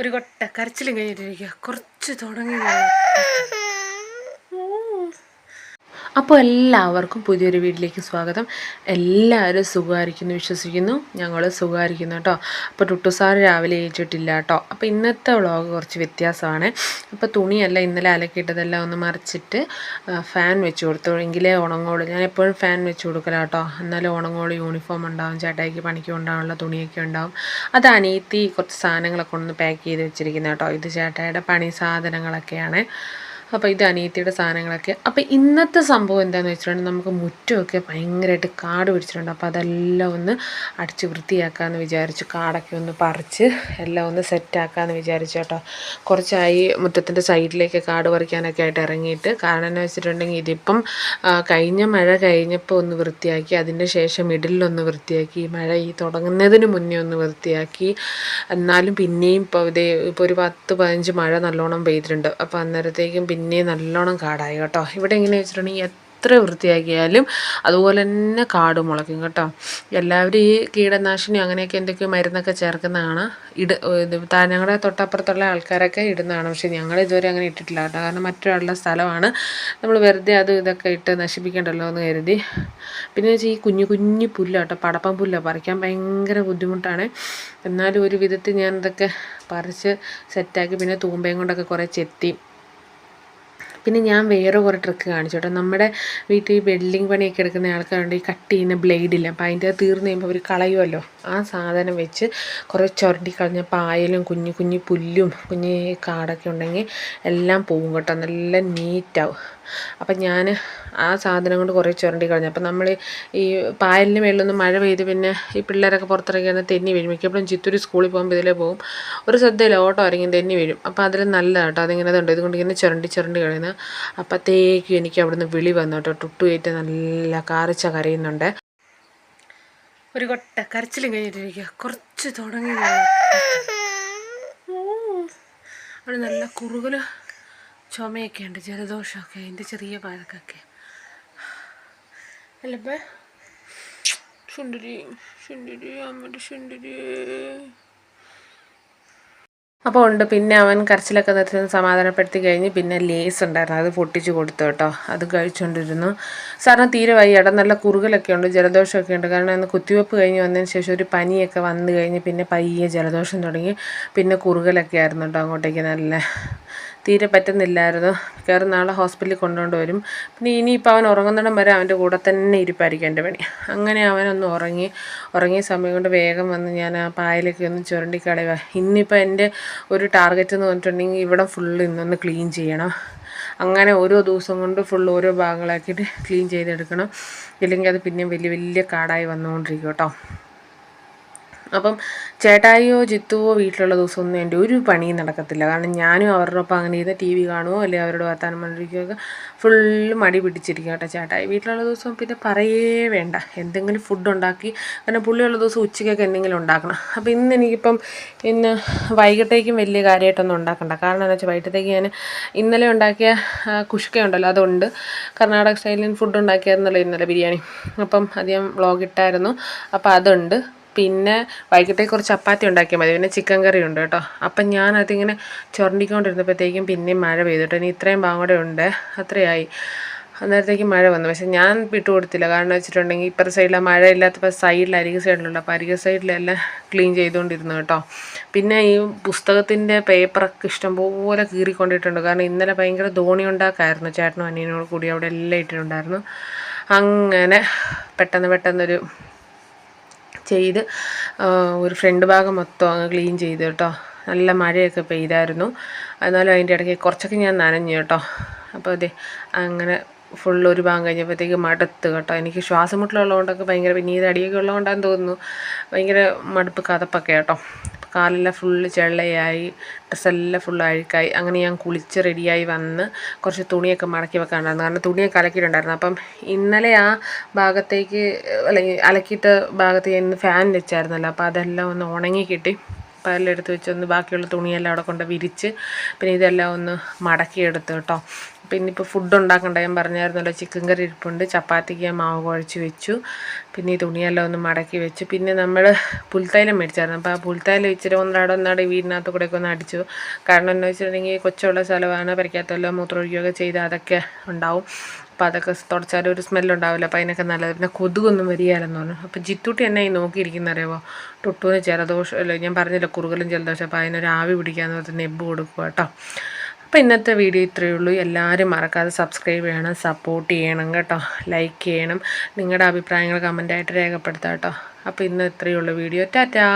ഒരു കൊട്ട കരച്ചിലും കഴിഞ്ഞിട്ടിരിക്കുക. കുറച്ച് തുടങ്ങി അപ്പോൾ എല്ലാവർക്കും പുതിയൊരു വീട്ടിലേക്ക് സ്വാഗതം. എല്ലാവരും സുഖമായിരിക്കുന്നു വിശ്വസിക്കുന്നു. ഞങ്ങൾ സുഖമായിരിക്കുന്നു കേട്ടോ. അപ്പോൾ ടുട്ടു സാർ രാവിലെ ഏറ്റിട്ടില്ല കേട്ടോ. അപ്പോൾ ഇന്നത്തെ വ്ളോഗ് കുറച്ച് വ്യത്യാസമാണ്. അപ്പോൾ തുണിയല്ല ഇന്നലെ അലക്കിയിട്ടതെല്ലാം ഒന്ന് മറിച്ചിട്ട് ഫാൻ വെച്ച് കൊടുത്തു. എങ്കിലേ ഉണങ്ങോളൂ ഞാൻ എപ്പോഴും ഫാൻ വെച്ച് കൊടുക്കല കേട്ടോ. എന്നാലും ഉണങ്ങോളൂ യൂണിഫോം ഉണ്ടാവും. ചേട്ടായിക്ക് പണിക്ക് കൊണ്ടാകാനുള്ള തുണിയൊക്കെ ഉണ്ടാവും. അത് അനിയത്തി കുറച്ച് സാധനങ്ങളൊക്കെ ഒന്ന് പാക്ക് ചെയ്ത് വെച്ചിരിക്കുന്നത് കേട്ടോ. ഇത് ചേട്ടായിയുടെ പണി സാധനങ്ങളൊക്കെയാണ്. അപ്പോൾ ഇത് അനിയത്തിയുടെ സാധനങ്ങളൊക്കെ. അപ്പോൾ ഇന്നത്തെ സംഭവം എന്താണെന്ന് വെച്ചിട്ടുണ്ടെങ്കിൽ നമുക്ക് മുറ്റമൊക്കെ ഭയങ്കരമായിട്ട് കാട് പിടിച്ചിട്ടുണ്ട്. അപ്പോൾ അതെല്ലാം ഒന്ന് അടിച്ച് വൃത്തിയാക്കാമെന്ന് വിചാരിച്ചു കാടൊക്കെ ഒന്ന് പറിച്ച് എല്ലാം ഒന്ന് സെറ്റാക്കാമെന്ന് വിചാരിച്ചു കേട്ടോ. കുറച്ചായി മുറ്റത്തിന്റെ സൈഡിലേക്ക് കാട് പറിക്കാനൊക്കെ ആയിട്ട് ഇറങ്ങിയിട്ട് കാരണം എന്ന് വെച്ചിട്ടുണ്ടെങ്കിൽ ഇതിപ്പം കഴിഞ്ഞ മഴ കഴിഞ്ഞപ്പോൾ ഒന്ന് വൃത്തിയാക്കി അതിന്റെ ശേഷം മിഡിലൊന്ന് വൃത്തിയാക്കി മഴ ഈ തുടങ്ങുന്നതിന് മുന്നേ ഒന്ന് വൃത്തിയാക്കി. എന്നാലും പിന്നെയും ഇപ്പോൾ ഇതേ ഇപ്പോൾ ഒരു പത്ത് പതിനഞ്ച് മഴ നല്ലോണം പെയ്തിട്ടുണ്ട്. അപ്പോൾ അന്നേരത്തേക്കും പിന്നെയും നല്ലോണം കാടായി കേട്ടോ. ഇവിടെ എങ്ങനെ വെച്ചിട്ടുണ്ടെങ്കിൽ എത്ര വൃത്തിയാക്കിയാലും അതുപോലെ തന്നെ കാട് മുളയ്ക്കും കേട്ടോ. എല്ലാവരും ഈ കീടനാശിനി അങ്ങനെയൊക്കെ എന്തൊക്കെയോ മരുന്നൊക്കെ ചേർക്കുന്നതാണ്. ഇട ഞങ്ങളുടെ തൊട്ടപ്പുറത്തുള്ള ആൾക്കാരൊക്കെ ഇടുന്നതാണ്. പക്ഷെ ഞങ്ങൾ ഇതുവരെ അങ്ങനെ ഇട്ടിട്ടില്ല കേട്ടോ. കാരണം മറ്റൊരാളുടെ സ്ഥലമാണ്. നമ്മൾ വെറുതെ അത് ഇതൊക്കെ ഇട്ട് നശിപ്പിക്കണ്ടല്ലോ എന്ന് കരുതി. പിന്നെ വെച്ചാൽ ഈ കുഞ്ഞു കുഞ്ഞു പുല്ല കേട്ടോ പടപ്പം പുല്ല പറിക്കാൻ ഭയങ്കര ബുദ്ധിമുട്ടാണ്. എന്നാലും ഒരു വിധത്തിൽ ഞാൻ ഇതൊക്കെ പറിച്ച് സെറ്റാക്കി പിന്നെ തൂമ്പയും കൊണ്ടൊക്കെ കുറേ ചെത്തി പിന്നെ ഞാൻ വേറെ കുറേ ട്രിക്ക് കാണിച്ചു കേട്ടോ. നമ്മുടെ വീട്ടിൽ ഈ വെൽഡിങ് പണിയൊക്കെ എടുക്കുന്ന ആൾക്കാരുണ്ട് ഈ കട്ട് ചെയ്യുന്ന ബ്ലേഡില്ല അപ്പോൾ അതിന്റെ തീർന്നു കഴിയുമ്പോൾ അവർ കളയുമല്ലോ ആ സാധനം വെച്ച് കുറേ ചുരണ്ടി കളഞ്ഞ പായലും കുഞ്ഞു കുഞ്ഞു പുല്ലും കുഞ്ഞു കാടൊക്കെ ഉണ്ടെങ്കിൽ എല്ലാം പോവും കേട്ടോ. നല്ല നീറ്റാവും അപ്പം ഞാൻ ആ സാധനം കൊണ്ട് കുറേ ചുരണ്ടി കളഞ്ഞു. അപ്പം നമ്മൾ ഈ പായലിന് മേളിലൊന്ന് മഴ പെയ്ത് പിന്നെ ഈ പിള്ളേരൊക്കെ പുറത്തിറങ്ങി വന്ന് തെന്നി വീഴും. മിക്കപ്പോഴും ചിത്തൂർ സ്കൂളിൽ പോകുമ്പോൾ ഇതിലേ പോകും. ഒരു ശ്രദ്ധയില്ല ഓട്ടോ ഇറങ്ങി തെന്നി വീഴും. അപ്പോൾ അതിൽ നല്ലതാണ് കേട്ടോ. അതിങ്ങനെ ഉണ്ട് ഇതുകൊണ്ട് ഇങ്ങനെ ചുരണ്ടി ചുരണ്ടി കളയുന്നത് അപ്പോഴത്തേക്കും എനിക്ക് അവിടുന്ന് വിളി വന്നു കേട്ടോ. ടുട്ടുകയറ്റ് നല്ല കാറിച്ച കരയുന്നുണ്ട്. ഒരു കൊട്ട കരച്ചിലും കഴിഞ്ഞിട്ടിരിക്കുക കുറച്ച് തുടങ്ങി അവിടെ നല്ല കുറുകൽ ചുമയൊക്കെ ഉണ്ട്. ജലദോഷമൊക്കെ അതിന്റെ ചെറിയ പഴക്കൊക്കെ. അല്ലപ്പേ ശുണ്ടിരി ശുണ്ടിരി അമ്മയുടെ ശുണ്ടിരി അപ്പോൾ ഉണ്ട് പിന്നെ അവൻ കരച്ചിലൊക്കെ നിർത്തി സമാധാനപ്പെടുത്തി കഴിഞ്ഞ് പിന്നെ ലേസ് ഉണ്ടായിരുന്നു. അത് പൊട്ടിച്ച് കൊടുത്തു കേട്ടോ. അത് കഴിച്ചുകൊണ്ടിരുന്നു സാറിന് തീരെ വയ്യ. നല്ല കുറുകലൊക്കെ ഉണ്ട് ജലദോഷമൊക്കെ ഉണ്ട്. കാരണം അന്ന് കുത്തിവെപ്പ് കഴിഞ്ഞ് വന്നതിന് ശേഷം ഒരു പനിയൊക്കെ വന്നു കഴിഞ്ഞ് പിന്നെ പയ്യെ ജലദോഷം തുടങ്ങി. പിന്നെ കുറുകലൊക്കെ ആയിരുന്നു കേട്ടോ അങ്ങോട്ടേക്ക് നല്ല തീരെ പറ്റുന്നില്ലായിരുന്നു. കയറി നാളെ ഹോസ്പിറ്റലിൽ കൊണ്ടുകൊണ്ട് വരും. പിന്നെ ഇനിയിപ്പോൾ അവൻ ഉറങ്ങുന്നിടം വരെ അവന്റെ കൂടെ തന്നെ ഇരിപ്പായിരിക്കും എന്റെ പണി. അങ്ങനെ അവനൊന്ന് ഉറങ്ങി ഉറങ്ങിയ സമയം കൊണ്ട് വേഗം വന്ന് ഞാൻ ആ പായലൊക്കെ ഒന്ന് ചുരണ്ടിക്കളയുക ഇന്നിപ്പോൾ എന്റെ ഒരു ടാർഗറ്റ് എന്ന് പറഞ്ഞിട്ടുണ്ടെങ്കിൽ ഇവിടെ ഫുള്ള് ഇന്നൊന്ന് ക്ലീൻ ചെയ്യണം. അങ്ങനെ ഓരോ ദിവസം കൊണ്ട് ഫുൾ ഓരോ ഭാഗങ്ങളാക്കിയിട്ട് ക്ലീൻ ചെയ്തെടുക്കണം. ഇല്ലെങ്കിൽ അത് പിന്നെയും വലിയ വലിയ കാടായി വന്നുകൊണ്ടിരിക്കും കേട്ടോ. അപ്പം ചേട്ടായിയോ ജിത്തുവോ വീട്ടിലുള്ള ദിവസമൊന്നും എന്റെ ഒരു പണിയും നടക്കത്തില്ല. കാരണം ഞാനും അവരുടെ ഒപ്പം അങ്ങനെ ചെയ്താൽ ടി വി കാണുമോ അല്ലെങ്കിൽ അവരുടെ വർത്താനം പറഞ്ഞിരിക്കുകയൊക്കെ ഫുള്ള് മടി പിടിച്ചിരിക്കും കേട്ടോ ചേട്ടായി. വീട്ടിലുള്ള ദിവസം പിന്നെ പറയേ വേണ്ട. എന്തെങ്കിലും ഫുഡ് ഉണ്ടാക്കി കാരണം പുള്ളിയുള്ള ദിവസം ഉച്ചയ്ക്കൊക്കെ എന്തെങ്കിലും ഉണ്ടാക്കണം. അപ്പോൾ ഇന്ന് എനിക്കിപ്പം ഇന്ന് വൈകിട്ടേക്കും വലിയ കാര്യമായിട്ടൊന്നും ഉണ്ടാക്കണ്ട. കാരണം എന്താ വെച്ചാൽ വൈകിട്ടത്തേക്ക് ഞാൻ ഇന്നലെ ഉണ്ടാക്കിയ കുഷ്ക ഉണ്ടല്ലോ അതുണ്ട്. കർണാടക സ്റ്റൈലിൽ ഫുഡ് ഉണ്ടാക്കിയായിരുന്നല്ലോ ഇന്നലെ ബിരിയാണി. അപ്പം ഞാൻ വ്ളോഗ് ഇട്ടായിരുന്നു. അപ്പോൾ അതുണ്ട്. പിന്നെ വൈകിട്ടേക്ക് കുറച്ച് ചപ്പാത്തി ഉണ്ടാക്കിയാൽ മതി. പിന്നെ ചിക്കൻ കറി ഉണ്ട് കേട്ടോ. അപ്പം ഞാൻ അതിങ്ങനെ ചുരണ്ടിക്കൊണ്ടിരുന്നപ്പോഴത്തേക്കും പിന്നെയും മഴ പെയ്തിട്ട് ഇനി ഇത്രയും ഭാഗം കൂടെ ഉണ്ട്. അത്രയായി. അന്നേരത്തേക്ക് മഴ വന്നു. പക്ഷെ ഞാൻ വിട്ടു കൊടുത്തില്ല. കാരണം വെച്ചിട്ടുണ്ടെങ്കിൽ ഇപ്പുറത്തെ സൈഡിലെ മഴ ഇല്ലാത്തപ്പോൾ സൈഡിൽ അരികെ സൈഡിലുണ്ട് അപ്പോൾ അരികെ സൈഡിലെല്ലാം ക്ലീൻ ചെയ്തുകൊണ്ടിരുന്നു കേട്ടോ. പിന്നെ ഈ പുസ്തകത്തിന്റെ പേപ്പറൊക്കെ ഇഷ്ടംപോലെ കീറിക്കൊണ്ടിട്ടുണ്ട്. കാരണം ഇന്നലെ ഭയങ്കര ധോണി ഉണ്ടാക്കായിരുന്നു. ചേട്ടനും അനിയനോട് കൂടി അവിടെ എല്ലാം ഇട്ടിട്ടുണ്ടായിരുന്നു. അങ്ങനെ പെട്ടെന്ന് പെട്ടെന്നൊരു ചെയ്ത് ഒരു ഫ്രണ്ട് ഭാഗം മൊത്തം അങ്ങ് ക്ലീൻ ചെയ്തു കേട്ടോ. നല്ല മഴയൊക്കെ പെയ്തായിരുന്നു. എന്നാലും അതിന്റെ ഇടയ്ക്ക് കുറച്ചൊക്കെ ഞാൻ നനഞ്ഞു കേട്ടോ. അപ്പോൾ അതെ അങ്ങനെ ഫുൾ ഒരു ഭാഗം കഴിഞ്ഞപ്പോഴത്തേക്ക് മടുത്ത് കേട്ടോ. എനിക്ക് ശ്വാസം മുട്ടലുള്ളതുകൊണ്ടൊക്കെ ഭയങ്കര പിന്നെ ഈ അടിയൊക്കെ ഉള്ളതുകൊണ്ടാന്ന് തോന്നുന്നു. ഭയങ്കര മടുപ്പ് കഥപ്പൊക്കെ കേട്ടോ. കാലെല്ലാം ഫുള്ള് ചെള്ളയായി ഡ്രസ്സെല്ലാം ഫുള്ള് അഴുക്കായി. അങ്ങനെ ഞാൻ കുളിച്ച് റെഡിയായി വന്ന് കുറച്ച് തുണിയൊക്കെ മടക്കി വെക്കാനുണ്ടായിരുന്നു. കാരണം തുണിയൊക്കെ അലക്കിയിട്ടുണ്ടായിരുന്നു അപ്പം ഇന്നലെ ആ ഭാഗത്തേക്ക് അല്ലെങ്കിൽ അലക്കിയിട്ട ഭാഗത്ത് ഞാൻ ഇന്ന് ഫാൻ വെച്ചായിരുന്നല്ലോ. അപ്പോൾ അതെല്ലാം ഒന്ന് ഉണങ്ങി കിട്ടി. എടുത്ത് വെച്ചൊന്ന് ബാക്കിയുള്ള തുണിയെല്ലാം അവിടെ കൊണ്ട് വിരിച്ച് പിന്നെ ഇതെല്ലാം ഒന്ന് മടക്കിയെടുത്ത് കേട്ടോ. പിന്നെ ഇപ്പോൾ ഫുഡ് ഉണ്ടാക്കണ്ട ഞാൻ പറഞ്ഞായിരുന്നല്ലോ ചിക്കൻ കറി ഇരിപ്പുണ്ട് ചപ്പാത്തിക്ക് ഞാൻ മാവ് കുഴച്ച് വെച്ചു. പിന്നെ ഈ തുണിയെല്ലാം ഒന്ന് മടക്കി വെച്ചു. പിന്നെ നമ്മൾ പുൽത്തൈലം മേടിച്ചായിരുന്നു. അപ്പോൾ ആ പുൽത്തൈലം ഇച്ചിരി ഒന്നാടെ ഒന്നാടെ വീടിനകത്ത് കൂടെയൊക്കെ ഒന്ന് അടിച്ചു. കാരണം എന്ന് വെച്ചിട്ടുണ്ടെങ്കിൽ കൊച്ചുള്ള സ്ഥലമാണ് പരിക്കാത്തല്ലോ മൂത്രമൊഴിക്കുകയൊക്കെ ചെയ്ത് അതൊക്കെ ഉണ്ടാവും. അപ്പോൾ അതൊക്കെ തുടച്ചാൽ ഒരു സ്മെല്ലുണ്ടാവില്ല അപ്പോൾ അതിനൊക്കെ നല്ലത് പിന്നെ കൊതുകൊന്നും വരികയില്ലെന്ന് പറഞ്ഞു. അപ്പോൾ ജിത്തുട്ടി എന്നെ ഈ നോക്കിയിരിക്കുന്ന അറിയാമോ ടുട്ടുവിന് ജലദോഷം അല്ല ഞാൻ പറഞ്ഞില്ല കുറുകലും ജലദോഷം അപ്പോൾ അതിനൊരു ആവി പിടിക്കാന്ന് പറഞ്ഞ് നെബ് കൊടുക്കുക കേട്ടോ അപ്പോൾ ഇന്നത്തെ വീഡിയോ ഇത്രയേ ഉള്ളൂ. എല്ലാവരും മറക്കാതെ സബ്സ്ക്രൈബ് ചെയ്യണം സപ്പോർട്ട് ചെയ്യണം കേട്ടോ. ലൈക്ക് ചെയ്യണം. നിങ്ങളുടെ അഭിപ്രായങ്ങൾ കമന്റായിട്ട് രേഖപ്പെടുത്താം കേട്ടോ. അപ്പോൾ ഇന്ന് ഇത്രയേ ഉള്ളൂ വീഡിയോ. ടാറ്റാ!